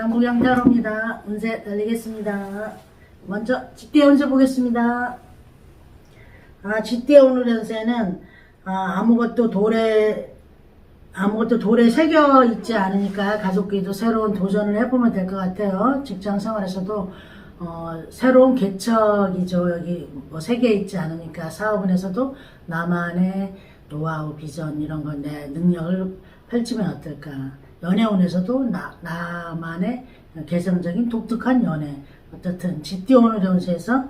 장국양타로입니다. 운세 달리겠습니다. 먼저 쥐띠 운세 보겠습니다. 아, 쥐띠 오늘 운세는 아, 아무것도 돌에 아무것도 돌에 새겨 있지 않으니까 가족끼리도 새로운 도전을 해보면 될 것 같아요. 직장 생활에서도 어, 새로운 개척이죠. 여기 뭐 새겨 있지 않으니까 사업은에서도 나만의 노하우, 비전 이런 건내 능력을 펼치면 어떨까. 연애운에서도 나, 나만의 개성적인 독특한 연애. 어떻든 지띠오늘 연세에서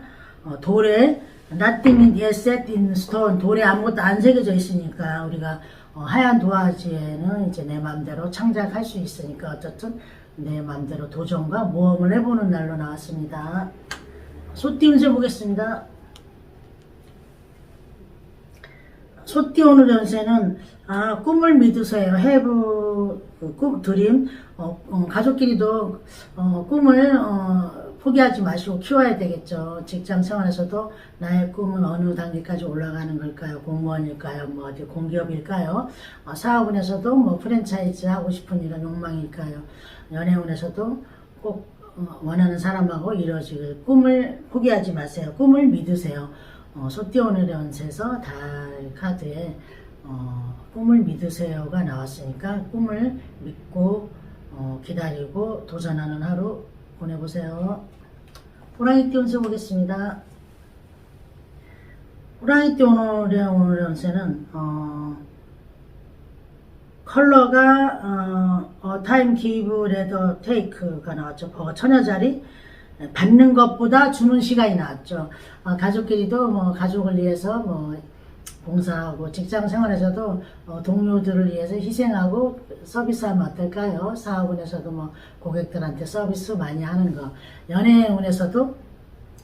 어, 돌에 nothing is set in stone 돌에 아무것도 안 새겨져 있으니까 우리가 어, 하얀 도화지에는 이제 내 마음대로 창작할 수 있으니까 어쨌든 내 마음대로 도전과 모험을 해보는 날로 나왔습니다. 소띠 운세 보겠습니다. 소띠 오늘 연세는 아 꿈을 믿으세요. 해부 그꿈 드림 어, 어, 가족끼리도 어, 꿈을 어, 포기하지 마시고 키워야 되겠죠. 직장 생활에서도 나의 꿈은 어느 단계까지 올라가는 걸까요? 공무원일까요? 뭐 어디 공기업일까요? 어, 사업운에서도 뭐 프랜차이즈 하고 싶은 이런 욕망일까요? 연애운에서도 꼭 어, 원하는 사람하고 이루어질 꿈을 포기하지 마세요. 꿈을 믿으세요. 어, 소띠오늘 연세에서 달 카드에 어, 꿈을 믿으세요가 나왔으니까 꿈을 믿고 어, 기다리고 도전하는 하루 보내보세요. 호랑이 띠 운세 보겠습니다. 오늘 연세는 어, 컬러가 어, 어, 타임 기브 레더 테이크가 나왔죠. 버거 처녀자리 받는 것보다 주는 시간이 나왔죠. 어, 가족끼리도 뭐 가족을 위해서 뭐 봉사하고 직장 생활에서도 어, 동료들을 위해서 희생하고 서비스하면 어떨까요? 사업운에서도 뭐 고객들한테 서비스 많이 하는 거. 연애운에서도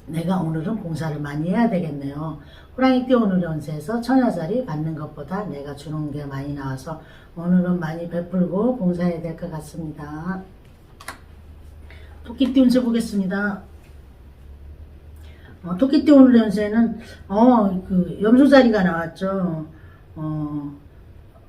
내가 오늘은 봉사를 많이 해야 되겠네요. 호랑이띠 오늘 연세에서 처녀자리 받는 것보다 내가 주는 게 많이 나와서 오늘은 많이 베풀고 봉사해야 될 것 같습니다. 토끼띠 운세 보겠습니다. 어, 토끼띠 오늘 연세는 어, 그 염소 자리가 나왔죠. 어,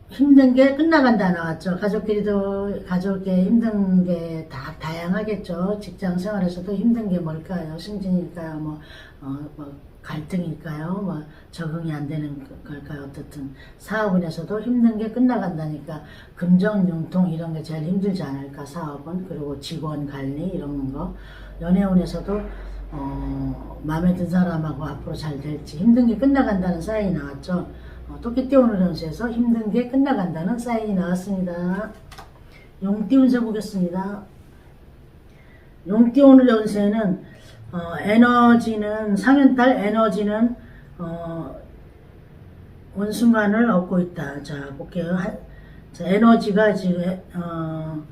힘든 게 끝나간다 나왔죠. 가족끼리도 가족의 힘든 게 다 다양하겠죠. 직장 생활에서도 힘든 게 뭘까요? 승진일까요? 뭐, 어, 뭐 갈등일까요? 뭐 적응이 안 되는 걸까요? 어떻든 사업은에서도 힘든 게 끝나간다니까 금전 융통 이런 게 제일 힘들지 않을까 사업은 그리고 직원 관리 이런 거 연애운에서도 어, 마음에 든 사람하고 앞으로 잘 될지 힘든 게 끝나간다는 사인이 나왔죠. 어, 토끼띠 오늘 연수에서 힘든 게 끝나간다는 사인이 나왔습니다. 용띠 운세 보겠습니다. 용띠 오늘 연세는 어, 에너지는 상현달 에너지는 어, 원순간을 얻고 있다. 자 볼게요. 한, 자, 에너지가 지금 어,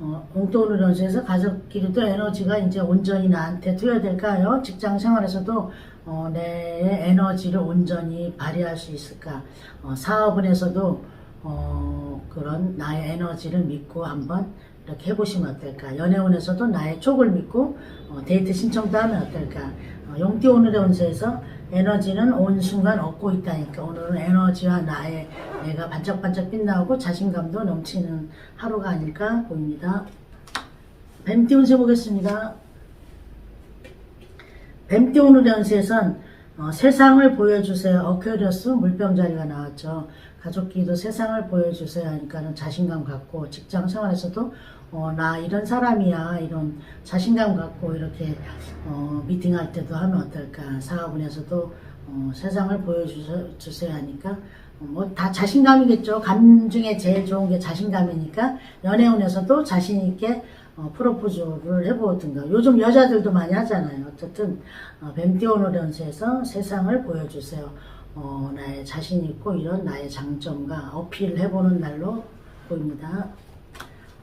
어, 옹토오늘 연수에서 가족끼리도 에너지가 이제 온전히 나한테 투여될까요? 직장 생활에서도 어, 내 에너지를 온전히 발휘할 수 있을까? 어, 사업은에서도 어, 그런 나의 에너지를 믿고 한번 이렇게 해보시면 어떨까? 연애운에서도 나의 촉을 믿고 어, 데이트 신청도 하면 어떨까? 어, 용띠 오늘의 운세에서 에너지는 온 순간 얻고 있다니까 오늘은 에너지와 나의 내가 반짝반짝 빛나고 자신감도 넘치는 하루가 아닐까 보입니다. 뱀띠 운세 보겠습니다. 뱀띠 오늘의 운세에선 어, 세상을 보여주세요. 어큐리어스 물병자리가 나왔죠. 가족끼리도 세상을 보여주세요 하니까는 자신감 갖고 직장 생활에서도 어, 나 이런 사람이야 이런 자신감 갖고 이렇게 어, 미팅할 때도 하면 어떨까 사업은에서도 어, 세상을 보여주세요 하니까 뭐 다 자신감이겠죠 감 중에 제일 좋은 게 자신감이니까 연애운에서도 자신 있게 어, 프로포즈를 해보든가 요즘 여자들도 많이 하잖아요 어쨌든 어, 뱀띠오노 연세에서 세상을 보여주세요 어, 나의 자신 있고 이런 나의 장점과 어필을 해보는 날로 보입니다.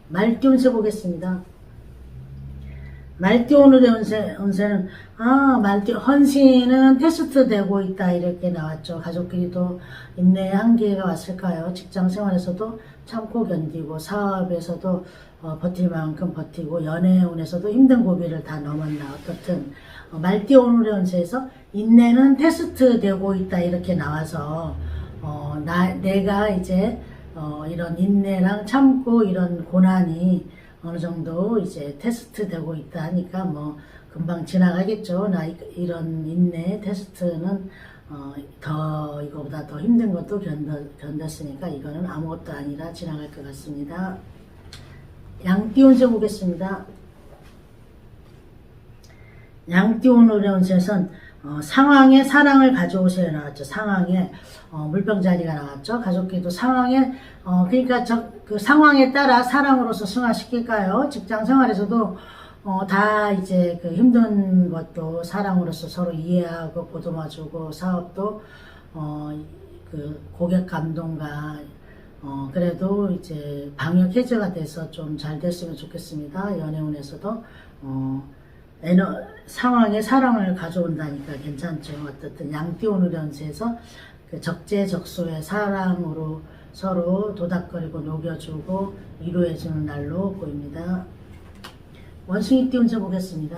말띠 운세 보겠습니다. 말띠 오늘의 운세, 운세는 아 말띠 헌신은 테스트 되고 있다 이렇게 나왔죠. 가족끼리도 인내의 한계가 왔을까요? 직장 생활에서도 참고 견디고 사업에서도 어, 버틸 만큼 버티고 연애운에서도 힘든 고비를 다 넘었나 어떻든 어, 말띠 오늘의 운세에서 인내는 테스트 되고 있다 이렇게 나와서 어, 나 내가 이제 어, 이런 인내랑 참고 이런 고난이 어느 정도 이제 테스트 되고 있다 하니까 뭐 금방 지나가겠죠. 나 이- 이런 인내 테스트는 어, 더 이거보다 더 힘든 것도 견뎌, 견뎠 으니까 이거는 아무것도 아니라 지나갈 것 같습니다. 양띠 운세 보겠습니다. 양띠운 오련셋은 어, 상황에 사랑을 가져오세요 나왔죠. 상황에 어, 물병자리가 나왔죠. 가족끼리도 상황에 어, 그러니까 저, 그 상황에 따라 사랑으로서 승화시킬까요? 직장 생활에서도 어, 다 이제 그 힘든 것도 사랑으로서 서로 이해하고 보듬어주고 사업도 어, 그 고객 감동과 어, 그래도 이제 방역 해제가 돼서 좀 잘 됐으면 좋겠습니다. 연애운에서도 어, 에너, 상황에 사랑을 가져온다니까 괜찮죠. 어떻든 양띠오는 연세에서 그 적재적소의 사랑으로 서로 도닥거리고 녹여주고 위로해주는 날로 보입니다. 원숭이 띠 운세 보겠습니다.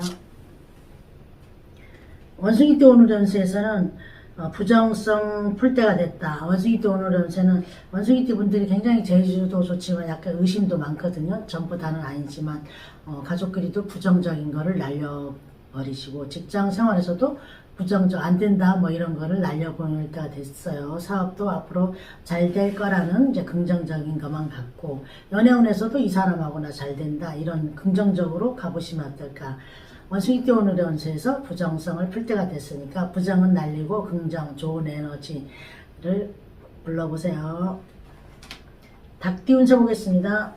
원숭이 띠 오늘 연세에서는 어, 부정성 풀 때가 됐다. 원숭이 띠 오늘 연세는 원숭이 띠 분들이 굉장히 제주도 좋지만 약간 의심도 많거든요. 전부 다는 아니지만 어, 가족끼리도 부정적인 거를 날려버리시고 직장 생활에서도 부정적 안 된다 뭐 이런 거를 날려보낼 때가 됐어요. 사업도 앞으로 잘 될 거라는 이제 긍정적인 것만 갖고 연애운에서도 이 사람하고 나 잘 된다 이런 긍정적으로 가보시면 어떨까. 원숭이 띠 오늘의 원수에서 부정성을 풀 때가 됐으니까 부정은 날리고 긍정 좋은 에너지를 불러보세요. 닭띠 운세 보겠습니다.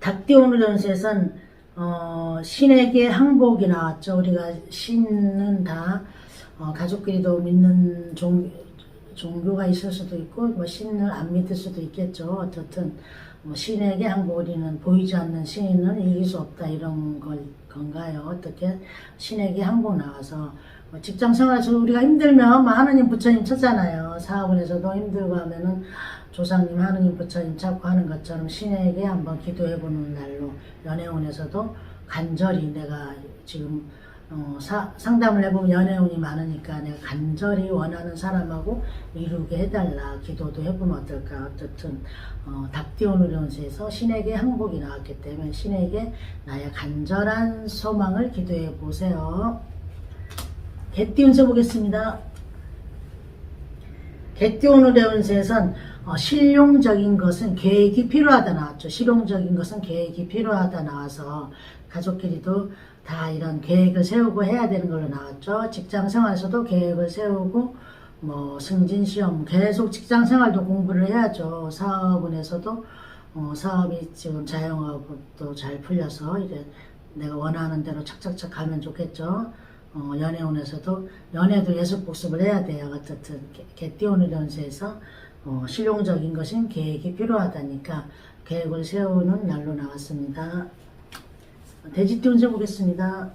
닭띠 오늘 연수에선 어, 신에게 항복이 나왔죠. 우리가 신은 다 어, 가족끼리도 믿는 종, 종교가 있을 수도 있고 뭐 신을 안 믿을 수도 있겠죠. 어떻든 뭐 신에게 항복 우리는 보이지 않는 신은 이길 수 없다 이런 걸 건가요? 어떻게 신에게 항복 나와서 뭐 직장 생활에서 우리가 힘들면 뭐 하느님 부처님 찾잖아요. 사업원에서도 힘들고 하면은 조상님 하느님 부처님 찾고 하는 것처럼 신에게 한번 기도해보는 날로 연애운에서도 간절히 내가 지금 어, 사- 상담을 해보면 연애운이 많으니까 내가 간절히 원하는 사람하고 이루게 해달라 기도도 해보면 어떨까. 어쨌든 어, 연세에서 신에게 항복이 나왔기 때문에 신에게 나의 간절한 소망을 기도해 보세요. 개띠 운세 보겠습니다. 개띠 오늘의 운세에선 어, 실용적인 것은 계획이 필요하다 나왔죠. 실용적인 것은 계획이 필요하다 나와서 가족끼리도 다 이런 계획을 세우고 해야 되는 걸로 나왔죠. 직장 생활에서도 계획을 세우고 뭐 승진 시험 계속 직장 생활도 공부를 해야죠. 사업은에서도 어, 사업이 지금 자영업도 잘 풀려서 이제 내가 원하는 대로 착착착 가면 좋겠죠. 어, 연애운에서도 연애도 예술 복습을 해야 돼요. 어쨌든 개- 개띠오는 연세에서 어, 실용적인 것은 계획이 필요하다니까 계획을 세우는 날로 나왔습니다. 돼지띠 운세 보겠습니다.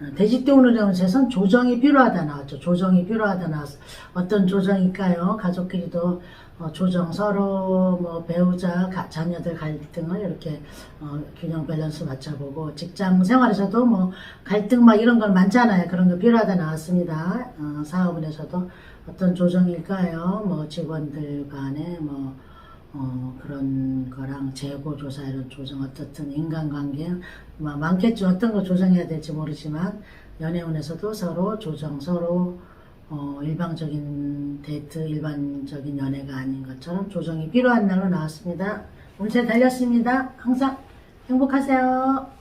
어, 돼지띠 오늘 연세선 조정이 필요하다 나왔죠. 조정이 필요하다 나왔어. 어떤 조정일까요? 가족끼리도 어, 조정 서로 뭐 배우자 가- 자녀들 갈등을 이렇게 어, 균형 밸런스 맞춰보고 직장 생활에서도 뭐 갈등 막 이런 건 많잖아요. 그런 거 필요하다 나왔습니다. 어, 사업은에서도 어떤 조정일까요? 뭐 직원들 간에 뭐 어, 그런 거랑 재고 조사 이런 조정 어떻든 인간관계 뭐 많겠죠. 어떤 거 조정해야 될지 모르지만 연애운에서도 서로 조정 서로 어, 일방적인 데이트 일반적인 연애가 아닌 것처럼 조정이 필요한 날로 나왔습니다. 운세 달렸습니다. 항상 행복하세요.